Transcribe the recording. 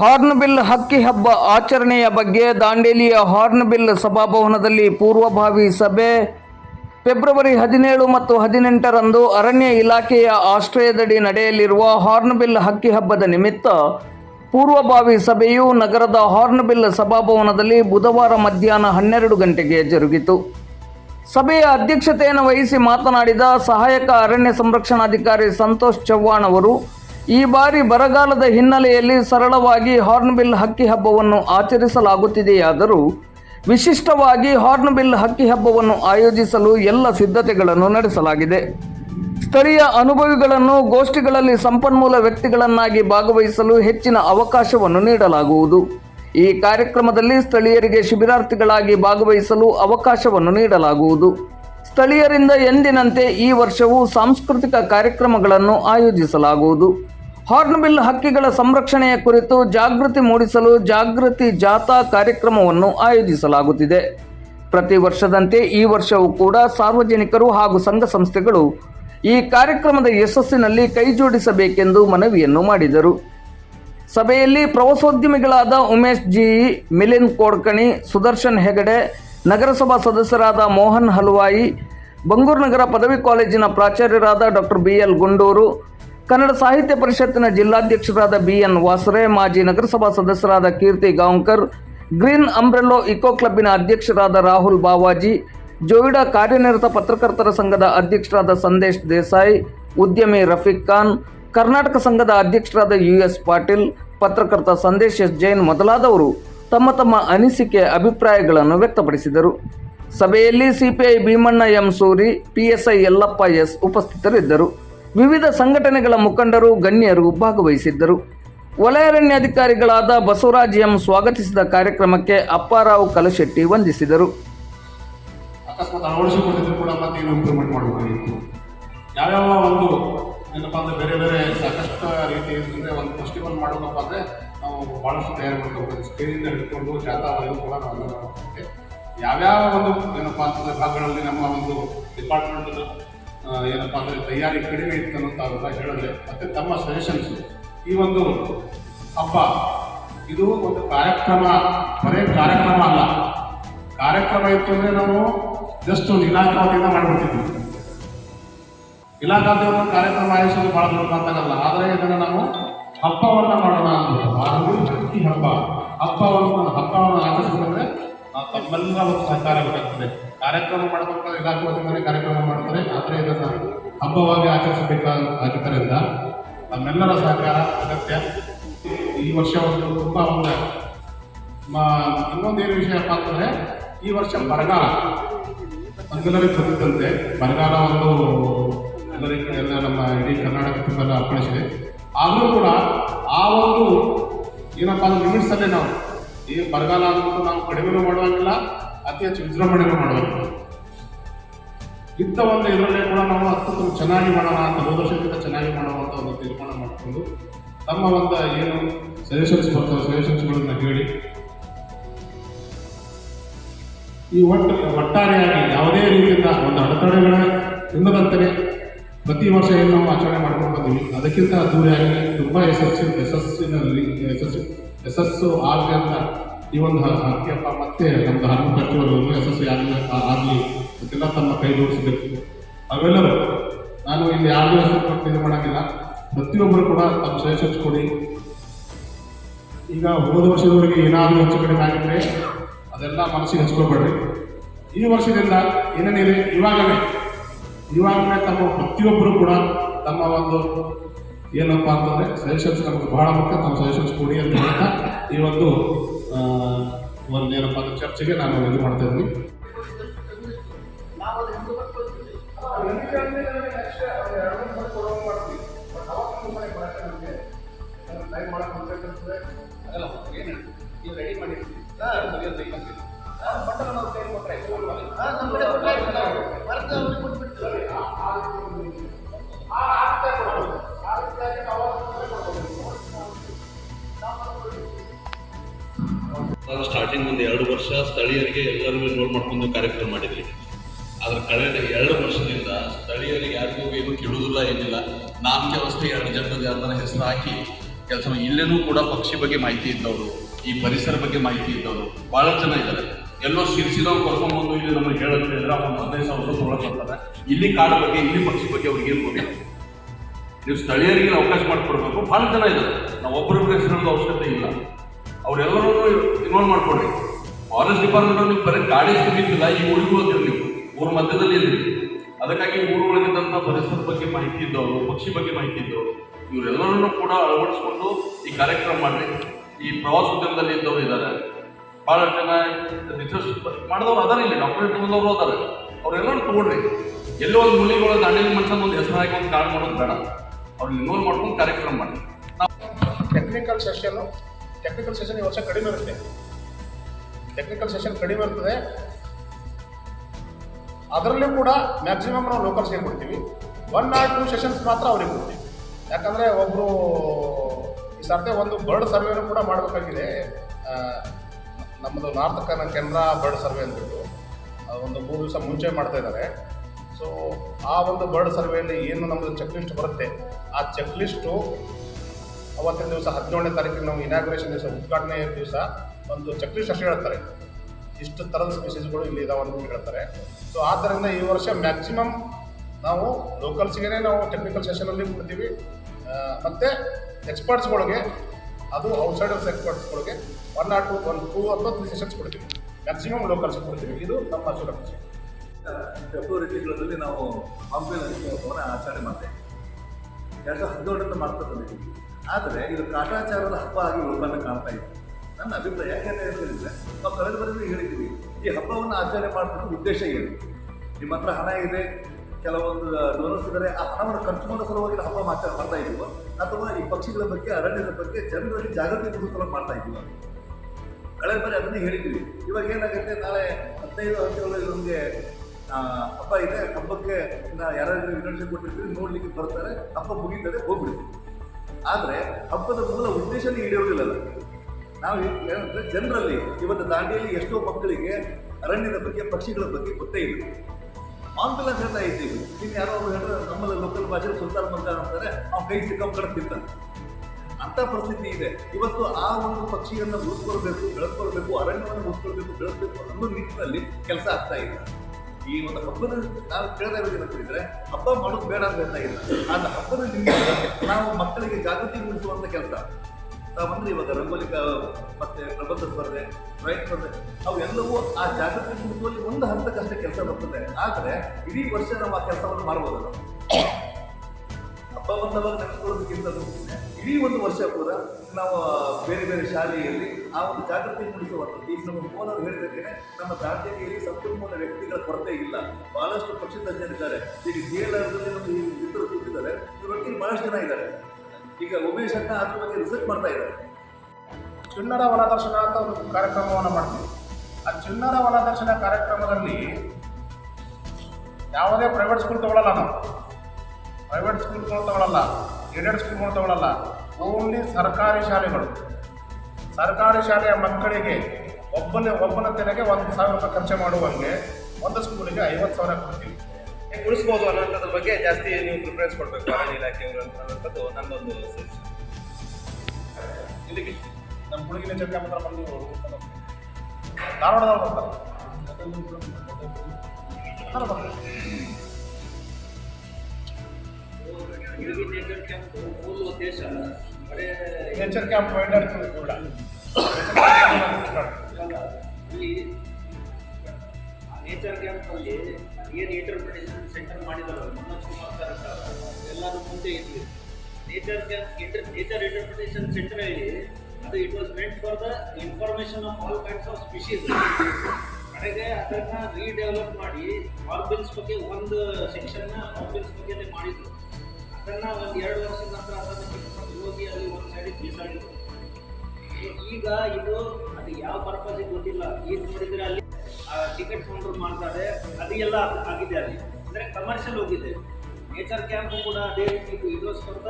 Hornbill ಹಕ್ಕಿ ಹಬ್ಬ ಆಚರಣೆಯ ಬಗ್ಗೆ ದಾಂಡೇಲಿಯ ಹಾರ್ನ್ಬಿಲ್ ಸಭಾಭವನದಲ್ಲಿ ಪೂರ್ವಭಾವಿ ಸಭೆ. ಫೆಬ್ರವರಿ ಹದಿನೇಳು ಮತ್ತು ಹದಿನೆಂಟರಂದು ಅರಣ್ಯ ಇಲಾಖೆಯ ಆಶ್ರಯದಡಿ ನಡೆಯಲಿರುವ ಹಾರ್ನ್ಬಿಲ್ ಹಕ್ಕಿ ಹಬ್ಬದ ನಿಮಿತ್ತ ಪೂರ್ವಭಾವಿ ಸಭೆಯು ನಗರದ ಹಾರ್ನ್ಬಿಲ್ ಸಭಾಭವನದಲ್ಲಿ ಬುಧವಾರ ಮಧ್ಯಾಹ್ನ ಹನ್ನೆರಡು ಗಂಟೆಗೆ ಜರುಗಿತು. ಸಭೆಯ ಅಧ್ಯಕ್ಷತೆಯನ್ನು ವಹಿಸಿ ಮಾತನಾಡಿದ ಸಹಾಯಕ ಅರಣ್ಯ ಸಂರಕ್ಷಣಾಧಿಕಾರಿ ಸಂತೋಷ್ ಚವ್ಹಾಣ್ ಅವರು ಈ ಬಾರಿ ಬರಗಾಲದ ಹಿನ್ನೆಲೆಯಲ್ಲಿ ಸರಳವಾಗಿ ಹಾರ್ನ್ಬಿಲ್ ಹಕ್ಕಿ ಹಬ್ಬವನ್ನು ಆಚರಿಸಲಾಗುತ್ತಿದೆಯಾದರೂ, ವಿಶಿಷ್ಟವಾಗಿ ಹಾರ್ನ್ಬಿಲ್ ಹಕ್ಕಿ ಹಬ್ಬವನ್ನು ಆಯೋಜಿಸಲು ಎಲ್ಲ ಸಿದ್ಧತೆಗಳನ್ನು ನಡೆಸಲಾಗಿದೆ. ಸ್ಥಳೀಯ ಅನುಭವಿಗಳನ್ನು ಗೋಷ್ಠಿಗಳಲ್ಲಿ ಸಂಪನ್ಮೂಲ ವ್ಯಕ್ತಿಗಳನ್ನಾಗಿ ಭಾಗವಹಿಸಲು ಹೆಚ್ಚಿನ ಅವಕಾಶವನ್ನು ನೀಡಲಾಗುವುದು. ಈ ಕಾರ್ಯಕ್ರಮದಲ್ಲಿ ಸ್ಥಳೀಯರಿಗೆ ಶಿಬಿರಾರ್ಥಿಗಳಾಗಿ ಭಾಗವಹಿಸಲು ಅವಕಾಶವನ್ನು ನೀಡಲಾಗುವುದು. ಸ್ಥಳೀಯರಿಂದ ಎಂದಿನಂತೆ ಈ ವರ್ಷವೂ ಸಾಂಸ್ಕೃತಿಕ ಕಾರ್ಯಕ್ರಮಗಳನ್ನು ಆಯೋಜಿಸಲಾಗುವುದು. ಹಾರ್ನ್ಬಿಲ್ ಹಕ್ಕಿಗಳ ಸಂರಕ್ಷಣೆಯ ಕುರಿತು ಜಾಗೃತಿ ಮೂಡಿಸಲು ಜಾಗೃತಿ ಜಾಥಾ ಕಾರ್ಯಕ್ರಮವನ್ನು ಆಯೋಜಿಸಲಾಗುತ್ತಿದೆ. ಪ್ರತಿ ವರ್ಷದಂತೆ ಈ ವರ್ಷವೂ ಕೂಡ ಸಾರ್ವಜನಿಕರು ಹಾಗೂ ಸಂಘ ಸಂಸ್ಥೆಗಳು ಈ ಕಾರ್ಯಕ್ರಮದ ಯಶಸ್ಸಿನಲ್ಲಿ ಕೈಜೋಡಿಸಬೇಕೆಂದು ಮನವಿಯನ್ನು ಮಾಡಿದರು. ಸಭೆಯಲ್ಲಿ ಪ್ರವಾಸೋದ್ಯಮಿಗಳಾದ ಉಮೇಶ್ ಜಿ, ಮಿಲಿಂದ್ ಕೋಡ್ಕಣಿ, ಸುದರ್ಶನ್ ಹೆಗಡೆ ನಗರಸಭಾ ಸದಸ್ಯರಾದ ಮೋಹನ್ ಹಲ್ವಾಯಿ, ಬಂಗೂರು ನಗರ ಪದವಿ ಕಾಲೇಜಿನ ಪ್ರಾಚಾರ್ಯರಾದ doctor B L Gundur, Kannada Sahitya ಪರಿಷತ್ತಿನ ಜಿಲ್ಲಾಧ್ಯಕ್ಷರಾದ ಬಿ ಎನ್ ವಾಸರೆ, ಮಾಜಿ ನಗರಸಭಾ ಸದಸ್ಯರಾದ Keerti Gaonkar, green umbrella eco ಕ್ಲಬ್ಬಿನ ಅಧ್ಯಕ್ಷರಾದ ರಾಹುಲ್ ಬಾವಾಜಿ ಜೋಯಿಡಾ ಕಾರ್ಯನಿರತ ಪತ್ರಕರ್ತರ ಸಂಘದ ಅಧ್ಯಕ್ಷರಾದ ಸಂದೇಶ್ ದೇಸಾಯಿ, ಉದ್ಯಮಿ ರಫೀಕ್ ಖಾನ್, ಕರ್ನಾಟಕ ಸಂಘದ ಅಧ್ಯಕ್ಷರಾದ ಯು ಎಸ್ ಪಾಟೀಲ್, ಪತ್ರಕರ್ತ ಸಂದೇಶ್ ಎಸ್ ಜೈನ್ ಮೊದಲಾದವರು ತಮ್ಮ ತಮ್ಮ ಅನಿಸಿಕೆ ಅಭಿಪ್ರಾಯಗಳನ್ನು ವ್ಯಕ್ತಪಡಿಸಿದರು. ಸಭೆಯಲ್ಲಿ CPI Bheemanna M Suri, PSI Yallappa S ಉಪಸ್ಥಿತರಿದ್ದರು. ವಿವಿಧ ಸಂಘಟನೆಗಳ ಮುಖಂಡರು, ಗಣ್ಯರು ಭಾಗವಹಿಸಿದ್ದರು. ವಲಯಾರಣ್ಯಾಧಿಕಾರಿಗಳಾದ ಬಸವರಾಜ್ ಎಂ ಸ್ವಾಗತಿಸಿದ ಕಾರ್ಯಕ್ರಮಕ್ಕೆ ಅಪ್ಪಾರಾವ್ ಕಲಶೆಟ್ಟಿ ವಂದಿಸಿದರು. ಯಾವ್ಯಾವ ಒಂದು, ಏನಪ್ಪ ಅಂದ್ರೆ ಬೇರೆ ಬೇರೆ ಸಾಕಷ್ಟು ರೀತಿ ಒಂದು ಫೆಸ್ಟಿವಲ್ ಮಾಡೋದಪ್ಪ ಅಂದರೆ ನಾವು ಭಾಳಷ್ಟು ತಯಾರು ಮಾಡ್ಕೋಬೋದು ಸ್ಕ್ರೀನಿಂದ ಹಿಡ್ಕೊಂಡು ಜಾಥಾವರೆಗೂ ಕೂಡ ನಾವು ಮಾಡ್ಕೊಬೇಕು. ಯಾವ್ಯಾವ ಒಂದು, ಏನಪ್ಪ ಅಂತಂದರೆ ಭಾಗಗಳಲ್ಲಿ ನಮ್ಮ ಒಂದು ಡಿಪಾರ್ಟ್ಮೆಂಟ್ ಏನಪ್ಪ ಅಂದರೆ ತಯಾರಿ ಕಡಿಮೆ ಇತ್ತು ತಾವೆಲ್ಲ ಹೇಳಿದ್ರೆ ಮತ್ತು ತಮ್ಮ ಸಜೆಷನ್ಸ್ ಈ ಒಂದು ಹಬ್ಬ, ಇದು ಒಂದು ಕಾರ್ಯಕ್ರಮ, ಬರೇ ಕಾರ್ಯಕ್ರಮ ಅಲ್ಲ. ಕಾರ್ಯಕ್ರಮ ಇತ್ತು ಅಂದರೆ ನಾವು ಜಸ್ಟ್ ಒಂದು ಇಲಾಖಾ ವತಿಯಿಂದ ಮಾಡಿಬಿಡ್ತಿದ್ವಿ ಇಲಾಖಾದೇವರು ಕಾರ್ಯಕ್ರಮ ಆಯೋಜಿಸೋದು ಭಾಳ ದೊಡ್ಡ ಮಾತಾಗಲ್ಲ. ಆದರೆ ಇದನ್ನು ನಾವು ಹಬ್ಬವನ್ನು ಮಾಡೋಣ ಅಂತ ಭಕ್ತಿ ಹಬ್ಬ. ಹಬ್ಬವನ್ನು ಹಬ್ಬವನ್ನು ಆಚರಿಸ್ಕೊಂಡ್ರೆ ಆ ತಮ್ಮೆಲ್ಲರ ಒಂದು ಸಹಕಾರ ಬೇಕಾಗ್ತದೆ. ಕಾರ್ಯಕ್ರಮ ಮಾಡಬೇಕಾದ್ರೆ ವತಿಯಿಂದಲೇ ಕಾರ್ಯಕ್ರಮ ಮಾಡ್ತಾರೆ. ಆದರೆ ಇದನ್ನು ಹಬ್ಬವಾಗಿ ಆಚರಿಸಬೇಕಾಗಿದ್ದರಿಂದ ನಮ್ಮೆಲ್ಲರ ಸಹಕಾರ, ಅಗತ್ಯ. ಈ ವರ್ಷ ಒಂದು ತುಂಬ ಒಂದು ಇನ್ನೊಂದೇನು ವಿಷಯಪ್ಪ ಅಂತಂದರೆ, ಈ ವರ್ಷ ಬರಗಾಲ. ನಮ್ಗೆಲ್ಲರಿಗೂ ಗೊತ್ತಿದ್ದಂತೆ, ಬರಗಾಲ ಒಂದು ಎಲ್ಲರಿಗೂ ಎಲ್ಲ ನಮ್ಮ ಇಡೀ ಕರ್ನಾಟಕ ತುಂಬೆಲ್ಲ ಅಪ್ಪಳಿಸಿದೆ ಆದರೂ ಕೂಡ ಆ ಒಂದು ಏನಪ್ಪ ಅಂದ್ರೆ ಲಿಮಿಟ್ಸಲ್ಲೇ ನಾವು ಈ ಬರಗಾಲ ಅನ್ನೋದು ನಾವು ಕಡಿಮೆನೂ ಮಾಡುವಂಗಿಲ್ಲ, ಅತಿ ಹೆಚ್ಚು ವಿಜೃಂಭಣೆನೂ ಮಾಡುವಂಗಿಲ್ಲ. ಇಂಥ ಒಂದು ಇದರಲ್ಲೇ ಕೂಡ ನಾವು ಅತ್ಯುತ್ತಮ ಚೆನ್ನಾಗಿ ಮಾಡೋಣ ಅಂತ, ಹೋದ ವರ್ಷದಿಂದ ಚೆನ್ನಾಗಿ ಮಾಡೋಣ ಅಂತ ಒಂದು ತೀರ್ಮಾನ ಮಾಡಿಕೊಂಡು ತಮ್ಮ ಒಂದು ಏನು ಸಜೆಷನ್ಸ್ ಬರ್ತವೆ ಸಜೆಷನ್ಸ್ಗಳನ್ನು ಹೇಳಿ ಈ ಒಟ್ಟು ಒಟ್ಟಾರೆಯಾಗಿ ಯಾವುದೇ ರೀತಿಯಿಂದ ಒಂದು ಅಡೆತಡೆಗಳ ಇಲ್ಲದಂತೆ ಪ್ರತಿ ವರ್ಷ ಏನು ನಾವು ಆಚರಣೆ ಮಾಡ್ಕೊಂಡು ಬಂದೀವಿ. ಅದಕ್ಕಿಂತ ಅದ್ದೂರಿಯಾಗಿ ತುಂಬ ಯಶಸ್ಸು, ಯಶಸ್ಸಿನಲ್ಲಿ, ಯಶಸ್ಸು ಯಶಸ್ಸು ಆಗಲಿ ಅಂತ ಈ ಒಂದು ಹ- ಹಕ್ಕಿ ಮತ್ತೆ ನಮ್ಮದು ಹಣ್ಣು ಫೆಸ್ಟಿವಲ್ ಯಶಸ್ಸು ಆಗಲಿ ಆಗಲಿ ಅದಕ್ಕೆಲ್ಲ ತಮ್ಮ ಕೈ ಜೋಡಿಸಬೇಕು. ಅವೆಲ್ಲರೂ ನಾನು ಇಲ್ಲಿ ಯಾರಿಗೂ ಹೆಸರು ಇದು ಮಾಡೋಕ್ಕಿಲ್ಲ ಪ್ರತಿಯೊಬ್ಬರು ಕೂಡ ತಮ್ಮ ಸಜೆಷನ್ಸ್ ಕೊಡಿ. ಈಗ ಹೋದ ವರ್ಷದವರೆಗೆ ಏನಾದರೂ ಹೆಚ್ಚು ಕಡಿಮೆ ಆಗಿದ್ರೆ ಅದೆಲ್ಲ ಮನಸ್ಸಿಗೆ ಹಚ್ಕೋಬೇಡ್ರಿ ಈ ವರ್ಷದಿಂದ ಏನೇನಿದೆ? ಇವಾಗಲೇ ಇವಾಗಲೇ ತಮ್ಮ ಪ್ರತಿಯೊಬ್ಬರು ಕೂಡ ತಮ್ಮ ಒಂದು ಏನಪ್ಪ ಅಂತಂದರೆ ಸಜೆಷನ್ಸ್ ನಮಗೆ ಬಹಳ ಮುಖ್ಯ. ತಮ್ಮ ಸಜೆಷನ್ಸ್ ಕೊಡಿ ಅಂತ ಹೇಳ್ತಾ ಈ ಒಂದು ಆ, ಒಂದು ಏನಪ್ಪ ಅಂದ್ರೆ ಚರ್ಚೆಗೆ ನಾನು ಇದು ಮಾಡ್ತಾ ಇದ್ದೀನಿ. ನಾನು ಸ್ಟಾರ್ಟಿಂಗ್ ಒಂದು ಎರಡು ವರ್ಷ ಸ್ಥಳೀಯರಿಗೆ ಎಲ್ಲರೂ ಎನ್ರೋಲ್ ಮಾಡ್ಕೊಂಡು ಕಾರ್ಯಕ್ರಮ ಮಾಡಿದ್ವಿ. ಆದ್ರೆ ಕಳೆದ ಎರಡು ವರ್ಷದಿಂದ ಸ್ಥಳೀಯರಿಗೆ ಯಾರಿಗೂ ಏನು ಕೇಳುವುದಿಲ್ಲ, ಏನಿಲ್ಲ. ನಾಮಕೆ ವ್ಯವಸ್ಥೆ ಎರಡು ಜನದ ಯಾರನ್ನ ಹೆಸರು ಹಾಕಿ ಕೆಲಸ ಇಲ್ಲೇನೂ ಕೂಡ ಪಕ್ಷಿ ಬಗ್ಗೆ ಮಾಹಿತಿ ಇದ್ದವರು, ಈ ಪರಿಸರ ಬಗ್ಗೆ ಮಾಹಿತಿ ಇದ್ದವರು ಭಾಳ ಜನ ಇದ್ದಾರೆ. ಎಲ್ಲೋ ಶಿರ್ಸಿದವ್ರು ಕರ್ಕೊಂಡ್ಬಂದು ಇಲ್ಲಿ ನಮಗೆ ಹೇಳೋದು ಅಂದ್ರೆ ಅವ್ರು ಹದಿನೈದು ಸಾವಿರ ತೊಗೊಳಕ್ ಬರ್ತಾರೆ ಇಲ್ಲಿ ಕಾಡು ಬಗ್ಗೆ, ಇಲ್ಲಿ ಪಕ್ಷಿ ಬಗ್ಗೆ ಅವ್ರಿಗೆ ಏನು ಗೊತ್ತಿಲ್ಲ. ನೀವು ಸ್ಥಳೀಯರಿಗೆ ಅವಕಾಶ ಮಾಡಿಕೊಡ್ಬೇಕು. ಭಾಳ ಜನ ಇದ್ದಾರೆ. ನಾವು ಒಬ್ಬರೊಬ್ಬರ ಹೆಸರು ಅವಶ್ಯಕತೆ ಇಲ್ಲ. ಅವರೆಲ್ಲರೂ ಇನ್ವಾಲ್ವ್ ಮಾಡ್ಕೊಡ್ರಿ ಫಾರೆಸ್ಟ್ ಡಿಪಾರ್ಟ್ಮೆಂಟ್ ನೀವು ಬರೀ ಗಾಡಿ ಸಿಗಿದ್ದಿಲ್ಲ ಈ ಊರಿಗೂ ಹೋಗ್ತೀರಿ ನೀವು. ಊರ ಮಧ್ಯದಲ್ಲಿ ಇದ್ರಿ ಅದಕ್ಕಾಗಿ ಊರೊಳಗಿದ್ದಂಥ ಪರಿಸರದ ಬಗ್ಗೆ ಮಾಹಿತಿ ಇದ್ದವರು, ಪಕ್ಷಿ ಬಗ್ಗೆ ಮಾಹಿತಿ ಇದ್ದವರು, ಇವರೆಲ್ಲರನ್ನೂ ಕೂಡ ಅಳವಡಿಸ್ಕೊಂಡು ಈ ಕಾರ್ಯಕ್ರಮ ಮಾಡ್ರಿ. ಈ ಪ್ರವಾಸೋದ್ಯಮದಲ್ಲಿ ಇದ್ದವರು ಇದ್ದಾರೆ. ಭಾಳ ಜನ ರಿಸರ್ಚ್ ಮಾಡಿದವ್ರು ಅದಾರ ಇಲ್ಲಿ ಡಾಕ್ಟರೇಟ್ ಬಂದವರು ಅದಾರ. ಅವ್ರೆಲ್ಲರೂ ತಗೊಳ್ರಿ ಎಲ್ಲೋ ಒಂದು ಮುಳಿಗಳ ದಾಂಡೇಲಿ ಮನುಷ್ಯನ ಒಂದು ಹೆಸರು ಹಾಕಿ ಒಂದು ಕಾರ್ಡ್ ಮಾಡೋದು ಬೇಡ. ಅವ್ರನ್ನ ಇನ್ವಾಲ್ವ್ ಮಾಡ್ಕೊಂಡು ಕಾರ್ಯಕ್ರಮ ಮಾಡಿ ಟೆಕ್ನಿಕಲ್ ಸೆಷನ್ ಟೆಕ್ನಿಕಲ್ ಸೆಷನ್ ಈ ವರ್ಷ ಕಡಿಮೆ ಇರುತ್ತೆ ಟೆಕ್ನಿಕಲ್ ಸೆಷನ್ ಕಡಿಮೆ ಇರ್ತದೆ ಅದರಲ್ಲೂ ಕೂಡ ಮ್ಯಾಕ್ಸಿಮಮ್ ನಾವು ಲೋಕಲ್ಸ್ಗೆ ಕೊಡ್ತೀವಿ. ಒನ್ ಆರ್ ಟೂ ಸೆಷನ್ಸ್ ಮಾತ್ರ ಅವ್ರಿಗೆ ಕೊಡ್ತೀವಿ. ಯಾಕಂದರೆ ಒಬ್ಬರು ಈ ಸರ್ತೆ ಒಂದು ಬರ್ಡ್ ಸರ್ವೆನೂ ಕೂಡ ಮಾಡಬೇಕಾಗಿದೆ. ನಮ್ಮದು ನಾರ್ತ್ ಕನ್ನ ಕೆನರಾ ಬರ್ಡ್ ಸರ್ವೆ ಅಂದ್ಬಿಟ್ಟು ಅದು ಒಂದು ಮೂರು ದಿವಸ ಮುಂಚೆ ಮಾಡ್ತಾ ಇದ್ದಾರೆ. ಸೊ ಆ ಒಂದು ಬರ್ಡ್ ಸರ್ವೆಯಲ್ಲಿ ಏನು ನಮ್ಮದು ಚೆಕ್ ಲಿಸ್ಟ್ ಬರುತ್ತೆ? ಆ ಚೆಕ್ ಲಿಸ್ಟು ಅವತ್ತಿನ ದಿವಸ ಹದಿನೇಳನೇ ತಾರೀಕಿಗೆ ನಾವು ಇನಾಗ್ರೇಷನ್ ದಿವಸ, ಉದ್ಘಾಟನೆ ದಿವಸ ಒಂದು ಚಕ್ರಿ ಶಶಿ ಹೇಳ್ತಾರೆ. ಇಷ್ಟು ಥರದ ಸ್ಪೀಸೀಸ್ಗಳು ಇಲ್ಲಿ ಇದಾವೆ ಅಂತ ಹೇಳ್ತಾರೆ. ಸೊ ಆದ್ದರಿಂದ ಈ ವರ್ಷ ಮ್ಯಾಕ್ಸಿಮಮ್ ನಾವು ಲೋಕಲ್ಸ್ಗೆ ನಾವು ಟೆಕ್ನಿಕಲ್ ಸೆಷನಲ್ಲಿ ಕೊಡ್ತೀವಿ. ಮತ್ತು ಎಕ್ಸ್ಪರ್ಟ್ಸ್ಗಳಿಗೆ ಅದು outsiders ಎಕ್ಸ್ಪರ್ಟ್ಸ್ಗಳಿಗೆ one or two one two ಅಥವಾ ತ್ರೀ ಸೆಷನ್ಸ್ ಕೊಡ್ತೀವಿ. ಮ್ಯಾಕ್ಸಿಮಮ್ ಲೋಕಲ್ಸ್ ಕೊಡ್ತೀವಿ. ಇದು ನಮ್ಮ ಅಸೂರನ್ಸ್ ಫೆಬ್ರವರಿ ತಿಂಗಳಲ್ಲಿ ನಾವು ಹಂಪಿನ ಹಬ್ಬವನ್ನು ಆಚರಣೆ ಮಾಡ್ತೇವೆ. ಎರಡು ಸಾವಿರದ ಹದಿನೇಳರಿಂದ ಮಾಡ್ತಾ ಬಂದಿದ್ದೀವಿ ಆದರೆ ಇದು ಕಾಟಾಚಾರದ ಹಬ್ಬ ಆಗಿ ಉಳ್ಬನ್ನು ಕಾಣ್ತಾ ಇದೆ. ನನ್ನ ಅಭಿಪ್ರಾಯ ಯಾಕೆಂತ ಹೇಳಿದ್ರೆ, ನಾವು ಕಳೆದ ಬರೀ ಹೇಳಿದ್ದೀವಿ ಈ ಹಬ್ಬವನ್ನು ಆಚರಣೆ ಮಾಡಬೇಕು ಉದ್ದೇಶ ಏನು? ನಿಮ್ಮ ಹತ್ರ ಹಣ ಇದೆ, ಕೆಲವೊಂದು ಡೋನರ್ಸ್ ಇದ್ದಾರೆ ಆ ಹಣವನ್ನು ಖರ್ಚು ಮಾಡೋ ಸಲುವಾಗಿ ಹಬ್ಬ ಮಾಡ್ತಾ ಮಾಡ್ತಾ ಇದ್ದೀವೋ, ಅಥವಾ ಈ ಪಕ್ಷಿಗಳ ಬಗ್ಗೆ, ಅರಣ್ಯದ ಬಗ್ಗೆ ಜನರಲ್ಲಿ ಜಾಗೃತಿ ಮೂಡಿಸಲು ಮಾಡ್ತಾ ಇದ್ದೀವಿ? ಕಳೆದ ಬಾರಿ ಅದನ್ನೇ ಹೇಳಿದ್ದೀವಿ ಇವಾಗ ಏನಾಗುತ್ತೆ, ನಾಳೆ ಹದಿನೈದು ಹದಿನೇಳು ನಮಗೆ ಹಬ್ಬ ಇದೆ, ಹಬ್ಬಕ್ಕೆ ಯಾರಾದ್ರೂ ವಿನಂತಿ ಕೊಟ್ಟಿರ್ತೀವಿ ನೋಡ್ಲಿಕ್ಕೆ ಬರ್ತಾರೆ, ಹಬ್ಬ ಮುಗಿತದೆ, ಹೋಗ್ಬಿಡ್ತೀವಿ. ಆದರೆ ಹಬ್ಬದ ಮೂಲ ಉದ್ದೇಶನೇ ಈಡೇರೋದಿಲ್ಲಲ್ಲ. ನಾವು ಏನಂದ್ರೆ ಜನರಲ್ಲಿ ಇವತ್ತು ದಾಂಡಿಯಲ್ಲಿ ಎಷ್ಟೋ ಮಕ್ಕಳಿಗೆ ಅರಣ್ಯದ ಬಗ್ಗೆ, ಪಕ್ಷಿಗಳ ಬಗ್ಗೆ ಗೊತ್ತೇ ಇಲ್ಲ. ಆಂಬ್ಯುಲೆನ್ಸ್ ಹೇಳ್ತಾ ಇದ್ದೀವಿ. ಇನ್ನು ಯಾರೋ ಒಬ್ರು ಹೇಳಿದ್ರೆ ನಮ್ಮಲ್ಲಿ ಲೋಕಲ್ ಭಾಷೆಯಲ್ಲಿ ಸುಲ್ತಾನ್ ಮಂಗ ಅಂತಾರೆ, ಅವ್ನು ಕೈ ಸಿಕ್ಕಮ್ ಕಡೆ ತಿಂತಾನೆ. ಅಂತ ಪರಿಸ್ಥಿತಿ ಇದೆ. ಇವತ್ತು ಆ ಒಂದು ಪಕ್ಷಿಯನ್ನು ಉಳಿಸ್ಕೊಳ್ಬೇಕು, ಬೆಳೆಸ್ಕೊಳ್ಬೇಕು, ಅರಣ್ಯವನ್ನು ಉಳಿಸ್ಕೊಳ್ಬೇಕು, ಬೆಳೆಸ್ಬೇಕು ಅನ್ನೋ ನಿಟ್ಟಿನಲ್ಲಿ ಕೆಲಸ ಆಗ್ತಾ ಇಲ್ಲ. ಈ ಒಂದು ಹಬ್ಬದ ನಾವು ಕೇಳ್ತಾ ಇರೋದು ಏನಂತಂದ್ರೆ ಹಬ್ಬ ಮಾಡೋದು ಬೇಡ ಅಂತ ಹೇಳ್ತಾ ಇಲ್ಲ. ಆದ ಹಬ್ಬದ ನಾವು ಮಕ್ಕಳಿಗೆ ಜಾಗೃತಿ ಮೂಡಿಸುವಂತ ಕೆಲಸ. ನಾವಂದ್ರೆ ಇವಾಗ ರಂಗೋಲಿ ಮತ್ತೆ ಪ್ರಬಂಧ ಸ್ಪರ್ಧೆ ಡ್ರಾಯಿಂಗ್ ಸ್ಪರ್ಧೆ ಅವೆಲ್ಲವೂ ಆ ಜಾಗೃತಿ ಮೂಡಿಸುವಲ್ಲಿ ಒಂದು ಹಂತಕ್ಕಷ್ಟೇ ಕೆಲಸ ಬರ್ತದೆ. ಆದರೆ ಇಡೀ ವರ್ಷ ನಾವು ಆ ಕೆಲಸವನ್ನು ಮಾಡ್ಬೋದಲ್ಲ. ಹಬ್ಬ ಬಂದವಾಗ ಇಡೀ ಒಂದು ವರ್ಷ ಕೂಡ ನಾವು ಬೇರೆ ಬೇರೆ ಶಾಲೆಯಲ್ಲಿ ಆ ಒಂದು ಜಾಗೃತಿ ಮೂಡಿಸುವಂಥದ್ದು ಈಗ ನಮ್ಮ ಮೂಲರು ಹೇಳಿದಂಗೆ ನಮ್ಮ ದಾಂಡೇಲಿಯಲ್ಲಿ ಸಂಪನ್ಮೂಲ ವ್ಯಕ್ತಿಗಳ ಕೊರತೆ ಇಲ್ಲ. ಬಹಳಷ್ಟು ಪಕ್ಷದ ಜನರಿದ್ದಾರೆ. ಈಗ ಡಿ ಒಂದು ಮಿತ್ರರು ಕೂತಿದ್ದಾರೆ. ಇವರೊಟ್ಟಿಗೆ ಬಹಳಷ್ಟು ಜನ ಇದ್ದಾರೆ. ಈಗ ಉಮೇಶ್ ಅಣ್ಣ ಅದ್ರ ಬಗ್ಗೆ ರಿಸರ್ಚ್ ಮಾಡ್ತಾ ಇದ್ದಾರೆ. ಚುನ್ನರ ವನದರ್ಶನ ಅಂತ ಒಂದು ಕಾರ್ಯಕ್ರಮವನ್ನು ಮಾಡ್ತೀವಿ. ಆ ಚುನ್ನರ ವನದರ್ಶನ ಕಾರ್ಯಕ್ರಮದಲ್ಲಿ ಯಾವುದೇ ಪ್ರೈವೇಟ್ ಸ್ಕೂಲ್ ತಗೊಳ್ಳಲ್ಲ ನಾವು. ಪ್ರೈವೇಟ್ ಸ್ಕೂಲ್ಗಳು ತಗೊಳ್ಳಲ್ಲ ಏಡೆಡ್ ಸ್ಕೂಲ್ಗಳು ತಗೊಳ್ಳಲ್ಲ ಓನ್ಲಿ ಸರ್ಕಾರಿ ಶಾಲೆಗಳು. ಸರ್ಕಾರಿ ಶಾಲೆಯ ಮಕ್ಕಳಿಗೆ ಒಬ್ಬನೇ ಒಬ್ಬನ ತೆನೆಗೆ ಒಂದು ಸಾವಿರ ರೂಪಾಯಿ ಖರ್ಚು ಮಾಡುವಂಗೆ ಒಂದು ಸ್ಕೂಲಿಗೆ ಐವತ್ತು ಸಾವಿರ ಕೊಡ್ತೀವಿ. ಉಳಿಸ್ಬೋದು ಅನ್ನೋದ್ರ ಬಗ್ಗೆ ಜಾಸ್ತಿ ನೀವು ಪ್ರಿಫರೆನ್ಸ್ ಕೊಡಬೇಕು ಅರಣ್ಯ ಇಲಾಖೆಯವರು ಅನ್ನೋಂಥದ್ದು ನನ್ನೊಂದು ಸಜೆಷನ್ ಇಲ್ಲಿಗೆ ನಮ್ಮ ಹುಡುಗಿನ ಚರ್ಚೆ ಮಾತ್ರ ಬಂದು ಧಾರವಾಡದವ್ರು ಬರ್ತಾರೆ. ಹಾಂ, ಉದ್ದೇಶ ನೇಚರ್ ಕ್ಯಾಂಪ್ ವೈಡರ್ ಕೂಡ. ಇಲ್ಲಿ ನೇಚರ್ ಕ್ಯಾಂಪಲ್ಲಿ ಏನು ಇಂಟರ್ಪ್ರಿಟೇಷನ್ ಸೆಂಟರ್ ಮಾಡಿದಾರಲ್ಲ ಮನೋಜ್ ಕುಮಾರ್ ಸರ್ ಅಂತ ಎಲ್ಲರೂ ಮುಂದೆ ಇದ್ವಿ. Nature camp inter nature interpretation centre ಹೇಳಿ ಅದು it was meant for the information of all kinds of species ಕಡೆಗೆ ಅದನ್ನು ರೀಡೆವಲಪ್ ಮಾಡಿ ಹಾರ್ಬಿಲ್ಸ್ ಬಗ್ಗೆ ಒಂದು ಸೆಕ್ಷನ್ನ ಹಾರ್ಬಿಲ್ಸ್ ಬಗ್ಗೆ ಮಾಡಿದ್ರು ಅದನ್ನು ಒಂದು ಎರಡು ವರ್ಷದ ನಂತರ ಅದನ್ನು ಕಿತ್ಕೊಂಡು ಹೋಗಿ ಅಲ್ಲಿ ಒಂದು ಸೈಡಿಗೆ ಬೀಸಾಡಿದ್ರು ಈಗ ಇದು ಅದು ಯಾವ ಪರ್ಪಸ್ಗೆ ಗೊತ್ತಿಲ್ಲ. ಈಗ ನೋಡಿದ್ರೆ ಅಲ್ಲಿ ಟಿಕೆಟ್ ಕೌಂಟರ್ ಮಾಡ್ತಾರೆ. ಅದು ಎಲ್ಲ ಆಗಿದೆ ಅಲ್ಲಿ. ಅಂದರೆ ಕಮರ್ಷಿಯಲ್ ಹೋಗಿದೆ. ನೇಚರ್ ಕ್ಯಾಂಪು ಕೂಡ ಅದೇ ರೀತಿ ಇದು ಇದು ಸ್ಪರ್ಧ